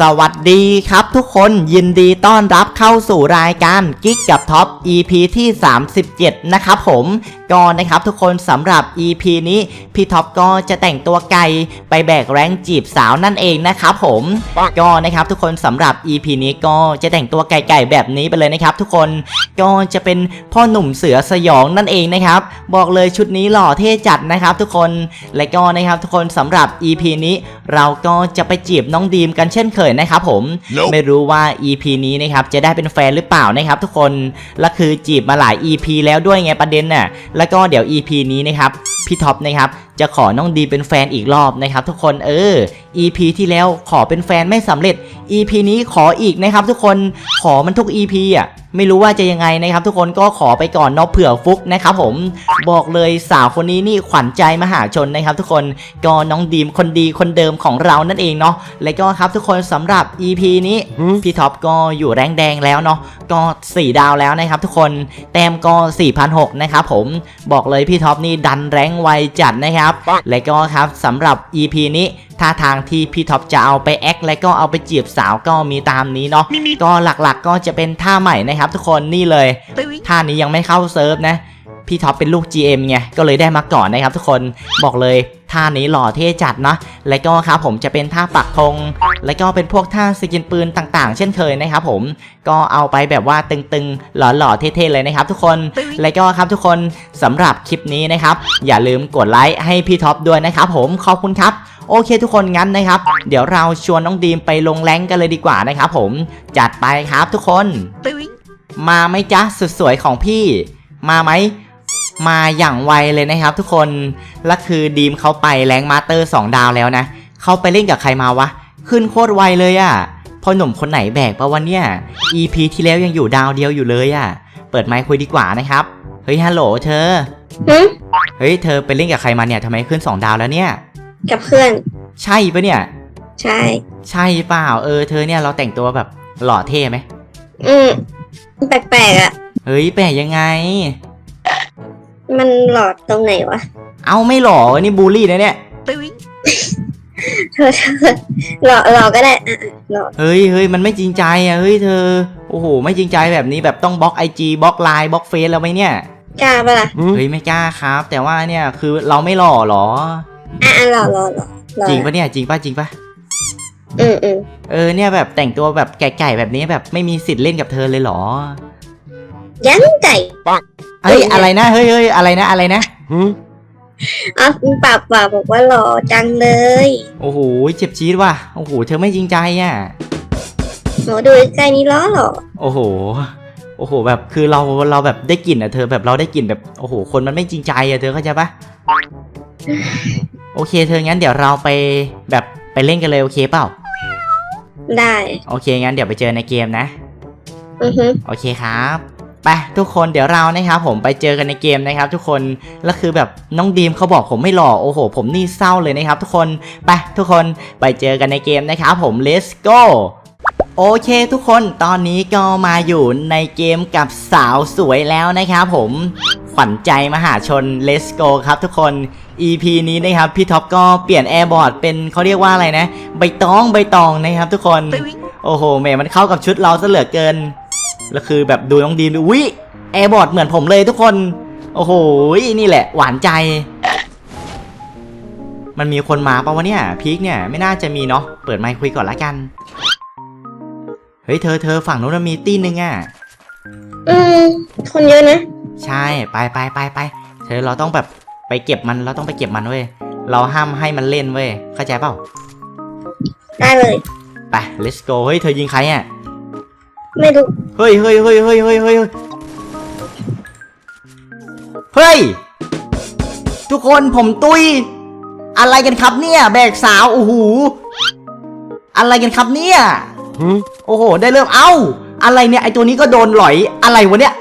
สวัสดีครับทุกคนยินดีต้อนรับเข้าสู่รายการกิ๊กกับท็อป EP ที่ 37 นะครับผมก็นะครับทุกคนสำหรับ EP นี้พี่ท็อปก็จะแต่งตัวไกลไปแบกแรงจีบสาวนั่นเองนะครับผมก็นะครับทุกคนสำหรับ EP นี้ก็จะแต่งตัวไก่ๆแบบนี้ไปเลยนะครับทุกคนก็จะเป็นพ่อหนุ่มเสือสยองนั่นเองนะครับบอกเลยชุดนี้หล่อเท่จัดนะครับทุกคนและก็นะครับทุกคนสำหรับ EP นี้เราก็จะไปจีบน้องดีมกันเช่นเคยนะครับผม Nope ไม่รู้ว่า EP นี้นะครับจะได้เป็นแฟนหรือเปล่านะครับทุกคนและคือจีบมาหลาย EP แล้วด้วยไงประเด็นน่ะแล้วก็เดี๋ยว EP นี้นะครับพี่ท็อปนะครับจะขอน้องดีมเป็นแฟนอีกรอบนะครับทุกคนเออ EP ที่แล้วขอเป็นแฟนไม่สำเร็จ EP นี้ขออีกนะครับทุกคนขอมันทุก EP อะไม่รู้ว่าจะยังไงนะครับ ทุกคนก็ขอไปก่อนเนอกเผื่อฟุกนะครับผมบอกเลยสาวคนนี้นี่ขวัญใจมหาชนนะครับ ทุกคนก็น้องดีมคนดีคนเดิมของเรานั่นเองเนาะและก็ครับทุกคนสำหรับ EP นี้พี่ท็อปก็อยู่แรงแดงแล้วเนาะก็ 4 ดาวแล้วนะครับ ทุกคนแต้มก็4,006นะครับผมบอกเลยพี่ท็อปนี่ดันแรงไวจัดนะครับและก็ครับสำหรับ EP นี้ท่าทางที่พี่ท็อปจะเอาไปแอคและก็เอาไปจีบสาวก็มีตามนี้เนาะก็หลักๆก็จะเป็นท่าใหม่นะครับ ทุกคนนี่เลยท่านี้ยังไม่เข้าเซิร์ฟนะพี่ท็อปเป็นลูก GM ไงก็เลยได้มาก่อนนะครับ ทุกคนบอกเลย ท่านี้หล่อเท่จัดนะและก็ครับผมจะเป็นท่าปักธงและก็เป็นพวกท่าสกินปืนต่างๆ เช่นเคยนะครับผมก็เอาไปแบบว่าตึงๆ หล่อๆเท่ๆเลยนะครับ ทุกคนและก็ครับทุกคนสำหรับคลิปนี้นะครับ อย่าลืมกดไลค์ให้พี่ท็อปด้วยนะครับผมขอบคุณครับโอเคทุกคนงั้นนะครับ เดี๋ยวเราชวนน้องดีมไปลงแรงกันเลยดีกว่านะครับผมจัดไปครับทุกคนมาไหมจ๊ะสุดสวยของพี่ มาไหม มาอย่างไวเลยนะครับทุกคน และคือดีมเขาไปแรงมาสเตอร์ 2 ดาวแล้วนะ เขาไปเล่นกับใครมาวะ ขึ้นโคตรไวเลยอะ่ะพอหนุ่มคนไหนแบกปะวันเนี้ย EP ที่แล้วยังอยู่ดาวเดียวอยู่เลยอะ่ะ เปิดไมค์คุยดีกว่านะครับ เฮ้ยฮัลโหลเธอหึเฮ้ยเธอไปเล่นกับใครมาเนี่ยทำไมขึ้น 2 ดาวแล้วเนี่ย กับเพื่อน ใช่ปะเนี่ย ใช่ ใช่เปล่าเออเธอเนี่ยเราแต่งตัวแบบหล่อเท่ไหม อืมแปลกๆอะ เฮ้ยแปลกยังไง มันหลอดตรงไหนวะ เอาไม่หล่อนี่บูลลี่นะเนี่ยเธอเธอหลอหลอก็ได้อะอะหลอเฮ้ยเฮ้ยมันไม่จริงใจอะเฮ้ยเธอ โอ้โห ไม่จริงใจแบบนี้แบบต้องบล็อกไอจีบล็อกไลน์บล็อกเฟซแล้วไหมเนี่ย กล้าปะล่ะเฮ้ยไม่กล้าครับ แต่ว่าเนี่ยคือเราไม่หล่อหรอ อะอะหลอหลอหลอหลอจริงปะเนี่ยจริงปะจริงปะอืมอืมเออเนี่ยแบบแต่งตัวแบบไก่ๆแบบนี้แบบไม่มีสิทธิ์เล่นกับเธอเลยเหรอ ยังไก่เฮ้ยอะไรนะเฮ้ยเฮ้ยอะไรนะอะไรนะอ๋อปากปากบอกว่าหล่อจังเลย โอ้โหเจ็บจี๊ดว่ะโอ้โหเธอไม่จริงใจอะหนูดูใกล้นี้ล้อหรอโอ้โหโอ้โห แบบคือเราเราแบบได้กลิ่นอะเธอแบบเราได้กลิ่นแบบโอ้โห คนมันไม่จริงใจอะเธอเข้าใจปะโอเค เธองั้นเดี๋ยวเราไปแบบไปเล่นกันเลยโอเคเปล่าได้ โอเคงั้นเดี๋ยวไปเจอในเกมนะ อือฮึโอเคครับ ไปทุกคนเดี๋ยวเรานะครับผมไปเจอกันในเกมนะครับ ทุกคนแล้วคือแบบน้องดีมเขาบอกผมไม่หล่อโอ้โห ผมนี่เศร้าเลยนะครับ ทุกคนไปทุกคนไปเจอกันในเกมนะครับผม let's go โอเคทุกคนตอนนี้ก็มาอยู่ในเกมกับสาวสวยแล้วนะครับผมขวัญใจมหาชน let's go ครับทุกคน EP นี้นะครับพี่ท็อปก็เปลี่ยนแอร์บอร์ดเป็นเขาเรียกว่าอะไรนะ ใบตองใบตองนะครับทุกคน โอ้โหแหมมันเข้ากับชุดเราซะเหลือเกิน แล้วคือแบบดูน้องดีมดูวิแอร์บอร์ดเหมือนผมเลยทุกคน โอ้โห นี่แหละ หวานใจ มันมีคนมาปะวะเนี่ยพีคเนี่ยไม่น่าจะมีเนาะเปิดไมค์คุยก่อนละกัน เฮ้ยเธอเธอฝั่งนู้นมันมีตีนนึงอะ อืม คนเยอะนะ ใช่ไปไปไปไปเธอเราต้องแบบไปเก็บมันเราต้องไปเก็บมันเว้ยเราห้ามให้มันเล่นเว้ยเข้าใจเปล่าได้เลยไป let's go เฮ้ยเธอยิงใครอะ ไม่รู้เฮ้ยเฮ้ยเฮ้ยเฮ้ยเฮ้ยเฮ้ยเฮ้ย ทุกคนผมตุย อะไรกันครับเนี่ย แบกสาวโอ้โหอะไรกันครับเนี่ยโอ้โห ได้เริ่มเอ้า อะไรเนี่ยไอตัวนี้ก็โดนหลอยอะไรวะเนี่ย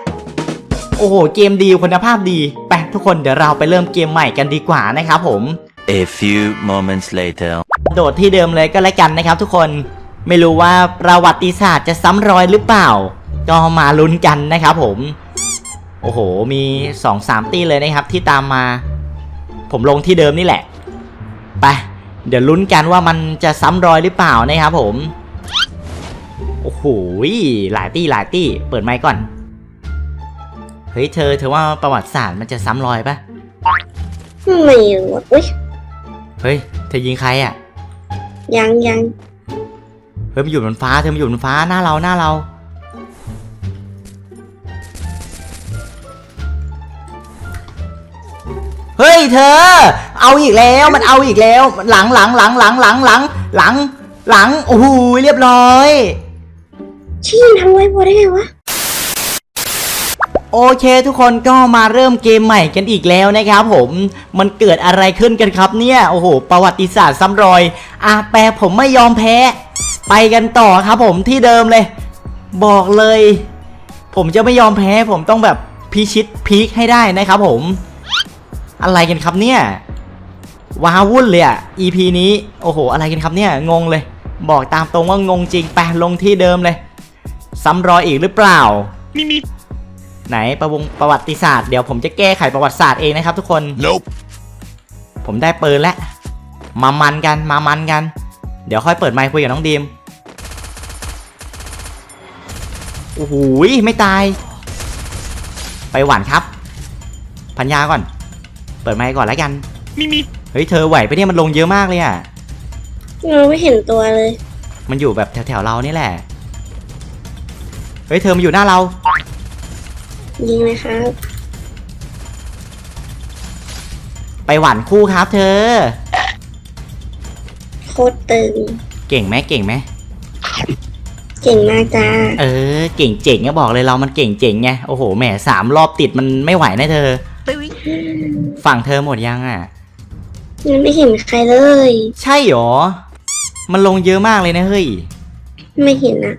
โอ้โห เกมดีคุณภาพดี ไปทุกคนเดี๋ยวเราไปเริ่มเกมใหม่กันดีกว่านะครับผม A few moments later. โดดที่เดิมเลยก็แล้วกันนะครับทุกคน ไม่รู้ว่าประวัติศาสตร์จะซ้ำรอยหรือเปล่า ก็มาลุ้นกันนะครับผม โอ้โห มี2อสามตีเลยนะครับที่ตามมา ผมลงที่เดิมนี่แหละ ไป เดี๋ยวลุ้นกันว่ามันจะซ้ำรอยหรือเปล่านะครับผม โอ้โห หลายตี้หลายตี้ เปิดไมค์ก่อน เฮ้ยเธอเธอว่าประวัติศาสตร์มันจะซ้ำรอยปะไม่รู้อะอุ้ยเฮ้ย เธอยิงใครอะ่ะ ยังยัง เฮ้ยมันอยู่บนฟ้าเธอมันอยู่บนฟ้าหน้าเราหน้าเรา เฮ้ยเธอ เอาอีกแล้วมันเอาอีกแล้วหลังหลังหลังหลังหลังหลังหลังหลังโอ้โหเรียบร้อย ชี้มันทำไว้พอได้ไงวะ โอเคทุกคนก็มาเริ่มเกมใหม่กันอีกแล้วนะครับผมมันเกิดอะไรขึ้นกันครับเนี่ย โอ้โห ประวัติศาสตร์ซ้ำรอย อะแปลผมไม่ยอมแพ้ ไปกันต่อครับผมที่เดิมเลย บอกเลย ผมจะไม่ยอมแพ้ผมต้องแบบพิชิตพีคให้ได้นะครับผม อะไรกันครับเนี่ยว้าวุ่นเลยอะ EP นี้โอ้โห อะไรกันครับเนี่ยงงเลย บอกตามตรงว่างงจริงไปลงที่เดิมเลย ซ้ำรอยอีกหรือเปล่าไหนประวงประวัติศาสตร์เดี๋ยวผมจะแก้ไขประวัติศาสตร์เองนะครับทุกคน Nope. ผมได้ปืนแล้วมามันกันมามันกัน เดี๋ยวค่อยเปิดไมค์คุยกับน้องดีมโอ้โหไม่ตาย ไปหวานครับ พัญญาก่อน เปิดไมค์ก่อนแล้วกันเฮ้ยเธอไหวไปะเนี่ยมันลงเยอะมากเลยอะเราไม่เห็นตัวเลย มันอยู่แบบแถวๆเรานี่แหละ เฮ้ยเธอมาอยู่หน้าเรา ยิงเลยครับ ไปหวานคู่ครับ เธอ โคตรตึง เก่งไหมเก่งไหมเก่งมากจ้า เออ เก่งเจ๋งก็บอกเลยเรามันเก่งเจ๋งไง โอ้โห แหมสามรอบติดมันไม่ไหวนะเธอ ฝั่งเธอหมดยังอะยังไม่เห็นใครเลย ใช่หรอ มันลงเยอะมากเลยนะเฮ้ย ไม่เห็นอะ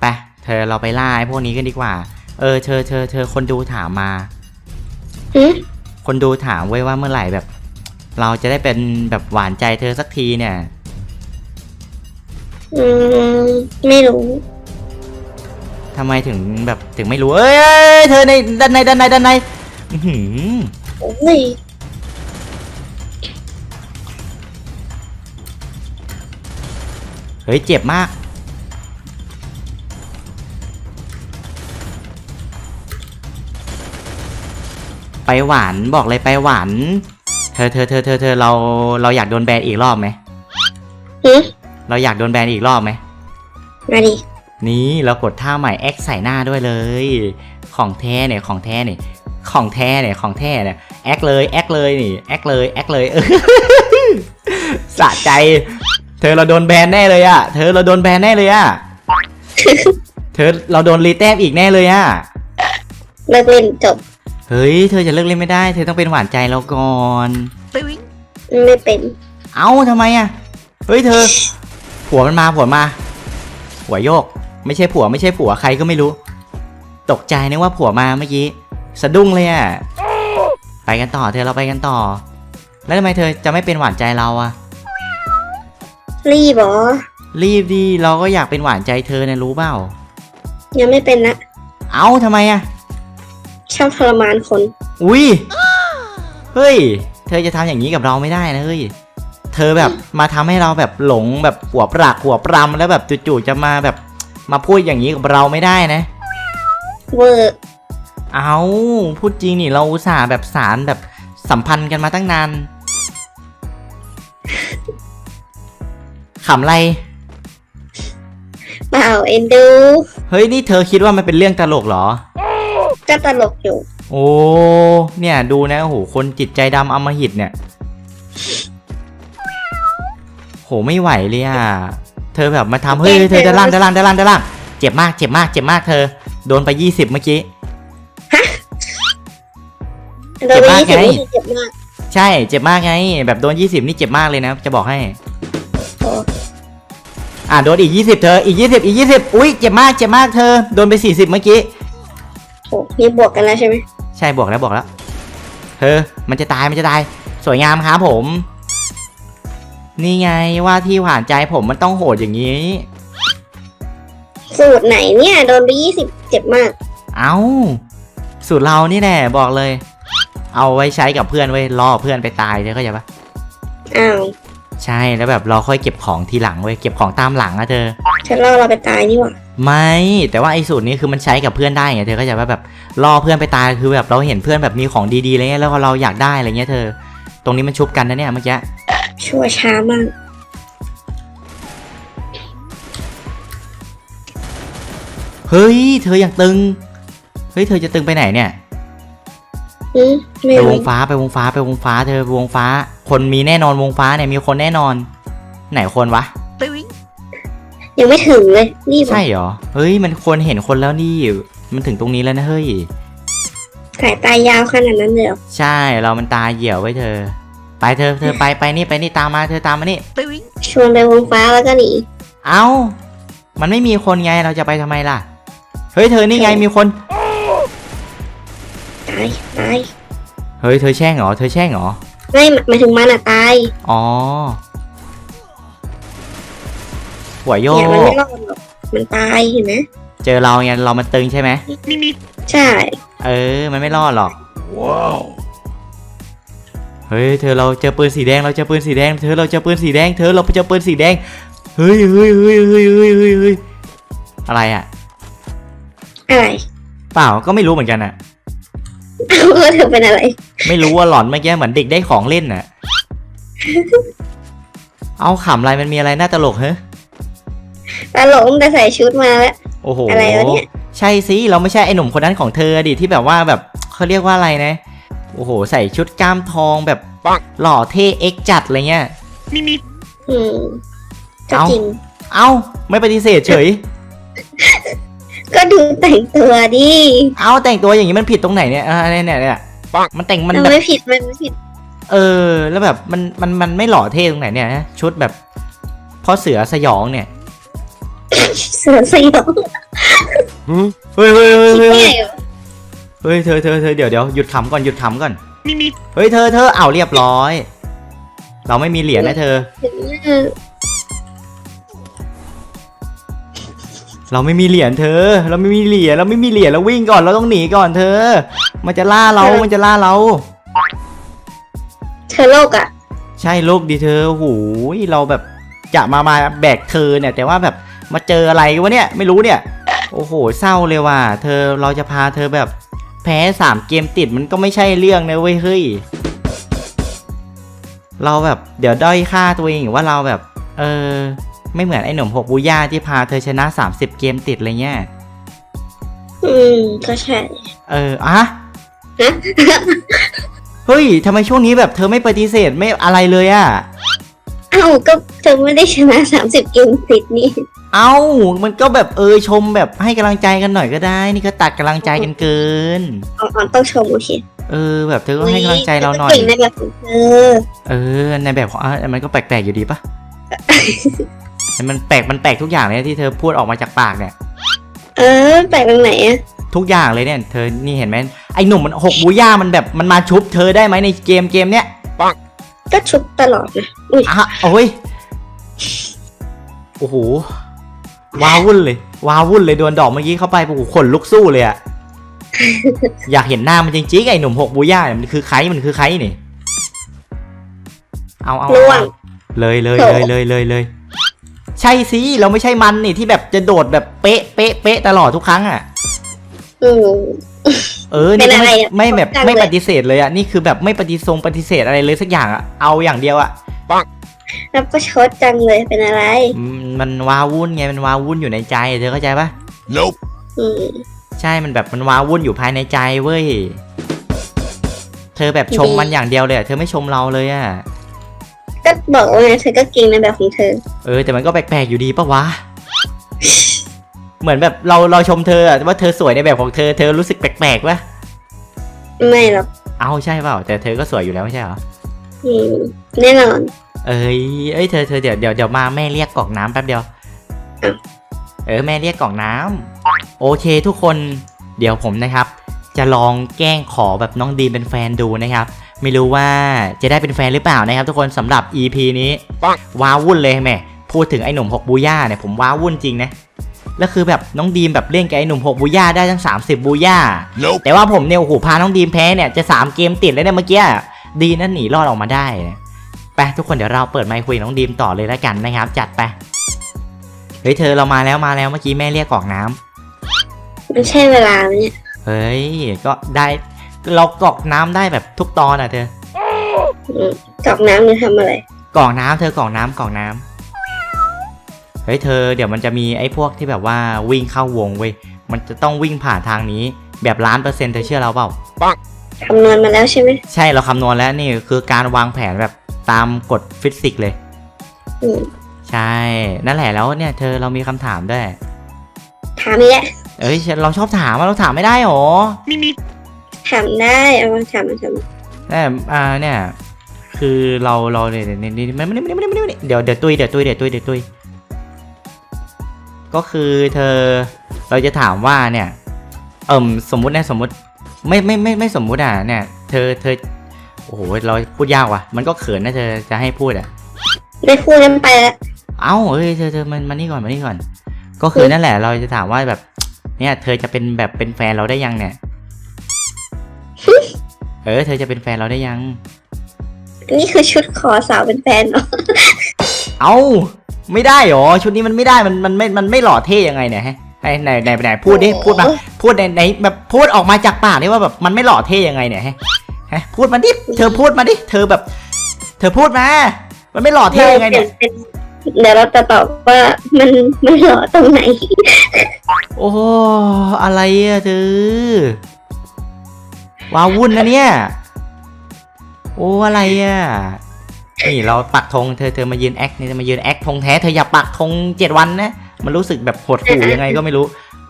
ไป เธอเราไปล่าไอ้พวกนี้กันดีกว่า เออ เธอเธอเธอคนดูถามมาหืมคนดูถามไว้ว่าเมื่อไหร่แบบ เราจะได้เป็นแบบหวานใจเธอสักทีเนี่ย อืมไม่รู้ ทำไมถึงแบบถึงไม่รู้เอ้ยเอ้ยเธอในด้านในด้านในด้านในอื้อหือโอ้ยเฮ้ยเจ็บมาก ไปหวานบอกเลยไปหวาน เธอเธอเธอเธอเธอเราเราอยากโดนแบนอีกรอบไหมหืม เราอยากโดนแบนอีกรอบไหมมาดินี่เรากดท่าใหม่แอคใส่หน้าด้วยเลย ของแท้เนี่ยของแท้เนี่ยของแท้เนี่ยของแท้เนี่ยแอคเลยแอคเลยนี่แอคเลยแอคเลยเออสะใจ เธอเราโดนแบนแน่เลยอะเธอเราโดนแบนแน่เลยอะเธอเราโดนรีแต้มอีกแน่เลยอะเลิกเล่นจบ เฮ้ย เธอจะเลิกเล่นไม่ได้ เธอต้องเป็นหวานใจเราก่อนไม่เป็น เอ้าทำไมอะเฮ้ยเธอ ผัวมันมาผัวมาผัวโยก ไม่ใช่ผัวไม่ใช่ผัวใครก็ไม่รู้ ตกใจนึกว่าผัวมาเมื่อกี้สะดุ้งเลยอะไปกันต่อเธอเราไปกันต่อ แล้วทำไมเธอจะไม่เป็นหวานใจเราอะรีบเหรอรีบดีเราก็อยากเป็นหวานใจเธอเนี่ยรู้เปล่ายังไม่เป็นนะเอ้าทำไมอะชอบทรมานคน อุ้ยเฮ้ย เธอจะทำอย่างนี้กับเราไม่ได้นะเฮ้ย เธอแบบมาทำให้เราแบบหลงแบบหัวปรากหัวปรำแล้วแบบจู่ๆจะมาแบบมาพูดอย่างนี้กับเราไม่ได้นะเวอร์เอาพูดจริงนี่เราอุตส่าห์แบบสารแบบสัมพันธ์กันมาตั้งนานขำอะไรเปล่าเอ็นดู เฮ้ยนี่เธอคิดว่ามันเป็นเรื่องตลกเหรอก็ตลกอยู่ โอ้เนี่ยดูนะโอ้โหคนจิตใจดำอำมหิตเนี่ย โหไม่ไหวเลยอะ เธอแบบมาทำเฮ้ยเธอด้านล่างด้านล่างด้านล่างด้านล่าง เจ็บมากเจ็บมากเจ็บมากเธอ โดนไปยี่สิบเมื่อกี้โดนไปเจ็บมากยี่สิบไงนี่เจ็บมากใช่เจ็บมากไง แบบโดนยี่สิบนี่เจ็บมากเลยนะ จะบอกให้โอ้อะโดนอีกยี่สิบเธออีกยี่สิบอีกยี่สิบอุ้ยเจ็บมากเจ็บมากเธอ โดนไปสี่สิบเมื่อกี้โหนี่บวกกันแล้วใช่ไหมใช่บอกแล้วบอกแล้วเธอมันจะตายมันจะตาย สวยงามครับผม นี่ไงว่าที่หวานใจผมมันต้องโหดอย่างนี้ สูตรไหนเนี่ย โดนไปยี่สิบเจ็บมาก เอาสูตรเรานี่แหละบอกเลย เอาไว้ใช้กับเพื่อนไว้ยล่อเพื่อนไปตายเธอเข้าใจปะอ้าวใช่แล้วแบบเราค่อยเก็บของทีหลังเว้ยเก็บของตามหลังอะเธอจะล่อเราไปตายนี่หว่าไม่แต่ว่าไอ้สูตรนี้คือมันใช้กับเพื่อนได้ไงเธอก็จะว่าแบบล่อเพื่อนไปตายคือแบบเราเห็นเพื่อนแบบมีของดีๆอะไรเงี้ยแล้วเราอยากได้อะไรเงี้ยเธอ ตรงนี้มันชุบกันนะเนี่ยเมื่อกี้ ชัวร์ช้ามาก เฮ้ย เธออย่างตึง เฮ้ย เธอจะตึงไปไหนเนี่ย อืมไม่ไปวรู้งฟ้าไปวงฟ้าไปวงฟ้า เธอไปวงฟ้า คนมีแน่นอนวงฟ้าเนี่ยมีคนแน่นอน ไหนคนวะ ยังไม่ถึงเลย นี่บอใช่กเหรอ เฮ้ย มันคนเห็นคนแล้วนี่ มันถึงตรงนี้แล้วนะเฮ้ย สายตายาวขนาดนั้นเลยเหรอใช่เรามันตาเหี่ยวไว้เธอ ไปเธอเธอไปไปนี่ไปนี่ตามมาเธอตามมานี่ ชวนไปวงฟ้าแล้วก็หนี เอ้า มันไม่มีคนไงเราจะไปทำไมล่ะ เฮ้ยเธอนี่ไงมีคน ตายตายเฮ้ยเธอแช่งเหรอเธอแช่งเหรอ ไม่หมายถึงมันอะตายอ๋อหัวโยเนี่ยมันไม่กรอดหรอกมันตายเห็นไหมเจอเราไงเรามันตึงใช่ไหม ใช่ เออ มันไม่รอดหรอก เฮ้ยเธอเราเจอปืนสีแดงเราเจอปืนสีแดงเธอเราเจอปืนสีแดงเธอเราเจอปืนสีแดงเฮ้ยเฮ้ยเฮ้ยเฮ้ยเฮ้ยเฮ้ยเฮ้ยอะไรอะอะไรเปล่าก็ไม่รู้เหมือนกันอะเอาก็เธอเป็นอะไร ไม่รู้ว่าหลอนเมื่อกี้เหมือนเด็กได้ของเล่นน่ะ เอาขำอะไรมันมีอะไรน่าตลกเฮ้ตลกตั้งแต่ใส่ชุดมาแล้วโอ้โหอะไรวะเนี่ยใช่สิเราไม่ใช่ไอ้หนุ่มคนนั้นของเธอดิที่แบบว่าแบบเขาเรียกว่าอะไรนะ โอ้โห ใส่ชุดกล้ามทองแบบหล่อเท่เอ็กจัดอะไรเงี้ยอืมก็เอ้าจริงเอ้า ไม่ปฏิเสธเฉย ก็ดูแต่งตัวดิ เอ้าแต่งตัวอย่างนี้มันผิดตรงไหนเนี่ยอ่าเนี่ยเนี่ยเนี่ยมันแต่งมันมันแบบไม่ผิดมันไม่ผิด เออ แล้วแบบมันมันมันไม่หล่อเท่ตรงไหนเนี่ยนะชุดแบบพ่อเสือสยองเนี่ย เสือสยองเฮ้ยเฮ้ยเฮ้ยเฮ้ยไม่เฮ้ยเหรอเฮ้ยเธอเธอเธอเดี๋ยวเดี๋ยวหยุดขำก่อนหยุดขำก่อนเฮ้ยเธอเธอเอาเรียบร้อย เราไม่มีเหรียญนะเธอถึงเออเราไม่มีเหรียญเธอ เราไม่มีเหรียญเราไม่มีเหรียญเราวิ่งก่อนเราต้องหนีก่อนเธอ มันจะล่าเรา มันจะล่าเรา เธอโลกอะ ใช่โลกดีเธอโอ้โหเราแบบจะมามาแบกเธอเนี่ย แต่ว่าแบบมาเจออะไรวะเนี่ยไม่รู้เนี่ย โอ้โหเศร้าเลยว่ะเธอเราจะพาเธอแบบ แพ้สามเกมติดมันก็ไม่ใช่เรื่องนะเว้ยเฮ้ยเราแบบเดี๋ยวด้อยค่าตัวเองหรือว่าเราแบบ เออ ไม่เหมือนไอ้หนุ่มหกบูย่าที่พาเธอชนะ 30 เกมติดอะไรเงี้ยอืมก็ใช่ เอออะฮะเฮ้ยทำไมช่วงนี้แบบเธอไม่ปฏิเสธไม่อะไรเลยอะเอ้าก็เธอไม่ได้ชนะสามสิบเกมติดนี่ เอ้ามันก็แบบเออชมแบบให้กำลังใจกันหน่อยก็ได้ นี่ก็ตัดกำลังใจกันเกินอ๋ออ๋อต้องชมโอเคเออ แบบเธอก็ให้กำลังใจเราหน่อยเก่งในแบบของเธอเออ ในแบบของอะมันก็แปลกๆอยู่ดีปะแต่มันแปลกมันแปลกทุกอย่างเลยที่เธอพูดออกมาจากปากเนี่ย เออ แปลกตรงไหนอะทุกอย่างเลยเนี่ยเธอนี่เห็นไหมไอ้หนุ่มมันหกบูย่ามันแบบมันมาชุบเธอได้ไหมในเกมเกมเนี้ยก็ชุบตลอดนะอุ้ยอะโอ้ยโอ้โห ว้าวุ่นเลย ว้าวุ่นเลยโดนดอกเมื่อกี้เข้าไปโอ้โหขนลุกสู้เลยอะอยากเห็นหน้ามันจริงๆไอ้หนุ่มหกบูย่าเนี่ยมันคือใครมันคือใครนี่เอาเอาล่วเอางเลยเลยโถ่เลยเลยเลยเลยใช่สิเราไม่ใช่มันนี่ที่แบบจะโดดแบบเป๊ะเป๊ะเป๊ะตลอดทุกครั้งอะอืมเออนี่ก็เป็นอะไรไม่อะไม่แบบจังเลยไม่ปฏิเสธเลยอะนี่คือแบบไม่ปฏิทรงปฏิเสธอะไรเลยสักอย่างอะเอาอย่างเดียวอะ แล้วก็ชดจังเลยเป็นอะไร อืมมันว้าวุ่นไงมันว้าวุ่นอยู่ในใจเธอเข้าใจปะ Nope. อืม ใช่มันแบบมันว้าวุ่นอยู่ภายในใจเว้ย เธอแบบชมดี มันอย่างเดียวเลยอะเธอไม่ชมเราเลยอะก็บอกว่าไงเธอก็เก่งในแบบของเธอ เออแต่มันก็แปลกๆอยู่ดีปะวะ เหมือนแบบเราเราชมเธออะว่าเธอสวยในแบบของเธอ เธอรู้สึกแปลกๆปะไม่หรอกเอาใช่เปล่า แต่เธอก็สวยอยู่แล้วไม่ใช่เหรอ อืม แน่นอน เอ้ยเอ้ยเธอเธอเดี๋ยวเดี๋ยวเดี๋ยวมาแม่เรียกกล่องน้ำแป๊บเดียวอ้าวเออแม่เรียกกล่องน้ำโอเคทุกคนเดี๋ยวผมนะครับ จะลองแกล้งขอแบบน้องดีมเป็นแฟนดูนะครับ ไม่รู้ว่าจะได้เป็นแฟนหรือเปล่านะครับ ทุกคนสำหรับ EP นี้ว้าวุ่นเลยแม่พูดถึงไอ้หนุ่มหกบูย่าเนี่ยผมว้าวุ่นจริงนะแล้วคือแบบน้องดีมแบบเล่นกับไอ้หนุ่มหกบูย่าได้ทั้ง 30 บูย่า Nope. แต่ว่าผมเนี่ยโอ้โหพาน้องดีมแพ้เนี่ยจะ 3 เกมติดแล้วเนี่ยเมื่อกี้ ดีนั่นหนีรอดออกมาได้นะ ไปทุกคนเดี๋ยวเราเปิดไมค์คุยกับน้องดีมต่อเลยแล้วกันนะครับ จัดไปฮ้ยเธอเรามาแล้วมาแล้วเมื่อกี้แม่เรียกกรอกน้ำมันใช่เวลาไหมเนี่ยเฮ้ยก็ได้เรากรอกน้ำได้แบบทุกตอนอะเธออืมกรอกน้ำหรือทำอะไรกรอกน้ำเธอกรอกน้ำกรอกน้ำเฮ้ยเธอเดี๋ยวมันจะมีไอ้พวกที่แบบว่าวิ่งเข้าวงเว้ยมันจะต้องวิ่งผ่านทางนี้แบบล้านเปอร์เซ็นต์เธอเชื่อเราเปล่าคำนวณมาแล้วใช่ไหมใช่เราคำนวณแล้วนี่คือการวางแผนแบบ ตามกฎฟิสิกส์เลย อืมใช่ นั่นแหละแล้วเนี่ยเธอเรามีคำถามด้วย ถามอีกแล้วเอ้ยเราชอบถามอะเราถามไม่ได้หรอถามได้เอามาถามมาถามมาแต่อ่าเนี่ย คือเราเราเนี่ยเนี่ยเนี่ยไม่ไม่ไม่ไม่ไม่ไม่เดี๋ยวเดี๋ยวตุยเดี๋ยวตุยเดี๋ยวตุยเดี๋ยวตุยก็คือเธอเราจะถามว่าเนี่ย เอิ่มสมมุตินะสมมุติ ไม่ไม่ไม่ไม่สมมุติอะเนี่ย เธอเธอ โอ้โห เราพูดยากว่ะ มันก็เขินนะเธอจะให้พูดอะไม่พูดแล้วไปแล้ว เอ้าเอ้ยเธอเธอมันมานี่ก่อนมานี่ก่อน ก็คือนั่นแหละเราจะถามว่าแบบ เนี่ย เธอจะเป็นแบบเป็นแฟนเราได้ยังเนี่ย เออ เธอจะเป็นแฟนเราได้ยังอันนี้คือชุดขอสาวเป็นแฟนเหรอ เอ้า ไม่ได้หรอ ชุดนี้มันไม่ได้ มันมันไม่ มันไม่หล่อเท่ยังไงเนี่ยฮะไหนไหนไหนไหนพูดดิ พูดมา พูดในในแบบพูดออกมาจากปากดิว่าแบบมันไม่หล่อเท่ยังไงเนี่ยฮะฮะ พูดมาดิ เธอพูดมาดิ เธอแบบ เธอพูดมา มันไม่หล่อเท่ยังไงเนี่ยเป็นเดี๋ยวเราจะตอบว่ามันมันหล่อตรงไหน โอ้อะไรอะเธอว้าวุ่นนะเนี่ย โอ้อะไรอะนี่เราปักธงเธอเธอมายืนแอคนี่เธอมายืนแอคธงแท้เธออย่าปักธงเจ็ดวันนะ มันรู้สึกแบบหดหู่ยังไงก็ไม่รู้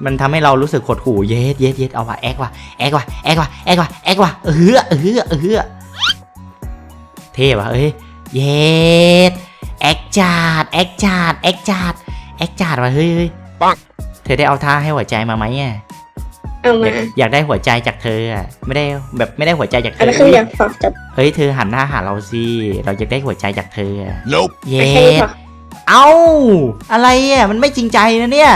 มันทำให้เรารู้สึกหดหู่เย็ดเย็ดเย็ดเอาว่ะแอคว่ะแอคว่ะแอคว่ะแอคว่ะแอคว่ะเออเออเออเท่ว่ะเอ้ยเย็ดแอคจาดแอคจาดแอคจาดแอคจาดว่ะเฮ้ยเฮ้ยเธอได้เอาท่าให้หัวใจมาไหมอะเอาอมายากอยากได้หัวใจจากเธออะไม่ได้แบบไม่ได้หัวใจจากเธอันอนั้นคืออยากฝากจับเฮ้ยเธอหันหน้าหาเราสิเราจะได้หัวใจจากเธออะ Nope. เย้แค่นี้พอเอ้าอะไรอะมันไม่จริงใจนะเนี่ย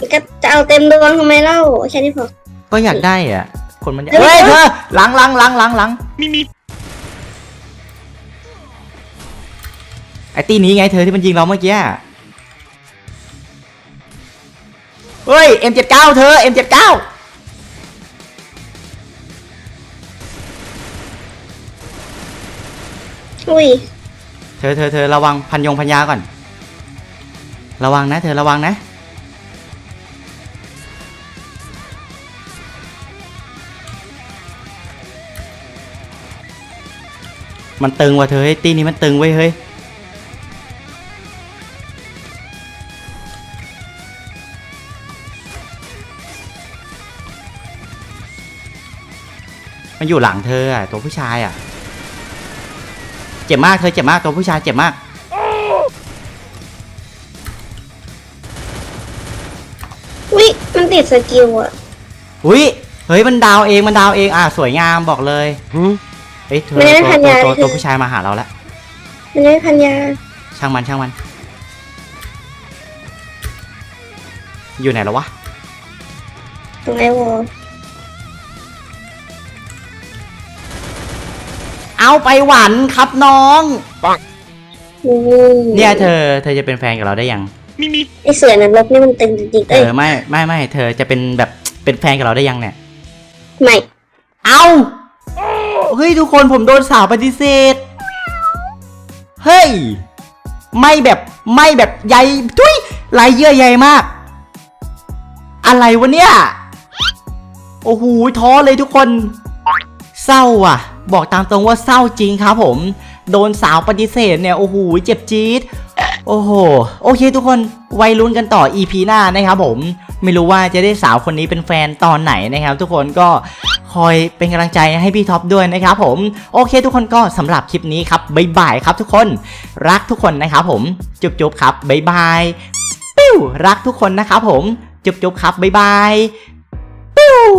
ก็จะเอาเต็มดวงทำไมเล่าแค่นี้พอ ก็อยากได้อะ คนมันจะเฮ้ยเฮ้ยเธอหลังหลังหลังหลังหลังไอ้ตีนี้ไงเธอที่มันยิงเราเมื่อกี้อะเฮ้ย M79 เธอ M79 อุ้ยเธอเธอเธอระวังพันยงพันยาก่อน ระวังนะ เธอระวังนะ มันตึงว่ะเธอเฮ้ยตีนี้มันตึงเว้ยเฮ้ยมันอยู่หลังเธออะตัวผู้ชายอะ เจ็บมากเธอเจ็บมากตัวผู้ชายเจ็บมาก อุ้ยมันติดสกิลอะอุ้ยเฮ้ยมันดาวเองมันดาวเองอะสวยงามบอกเลย เฮ้ยเธอตัวตัวตัวตัวผู้ชายมาหาเราแล้วมันยังไม่พันยาช่างมันช่างมัน อยู่ไหนแล้ววะตรงไอวอลเอาไปหวันครับน้องอืมเนี่ยเธอเธอจะเป็นแฟนกับเราได้ยังไอเสือนรกนี่มันตึงจริงๆเอเอ้ยอไม่ไม่ไม่เธอจะเป็นแบบเป็นแฟนกับเราได้ยังเนี่ย ไม่ เอา เฮ้ยทุกคนผมโดนสาวปฏิเสธ เฮ้ย ไม่แบบไม่แบบใหญ่ทุยลายเยื่อใหญ่มาก อะไรวะเนี่ย โอ้โหท้อเลยทุกคน เศร้าอะ บอกตามตรงว่าเศร้าจริงครับผม โดนสาวปฏิเสธเนี่ยโอ้โหเจ็บจี๊ด โอ้โห โอเคทุกคนไว้ลุ้นกันต่อ EP หน้านะครับผมไม่รู้ว่าจะได้สาวคนนี้เป็นแฟนตอนไหนนะครับ ทุกคนก็คอยเป็นกำลังใจให้พี่ท็อปด้วยนะครับผมโอเค ทุกคนก็สำหรับคลิปนี้ครับบ๊ายบายครับทุกคนรักทุกคนนะครับผมจุบจุบครับบ๊ายบายปิ้วรักทุกคนนะครับผมจุบจุบครับบ๊ายบายปิ้ว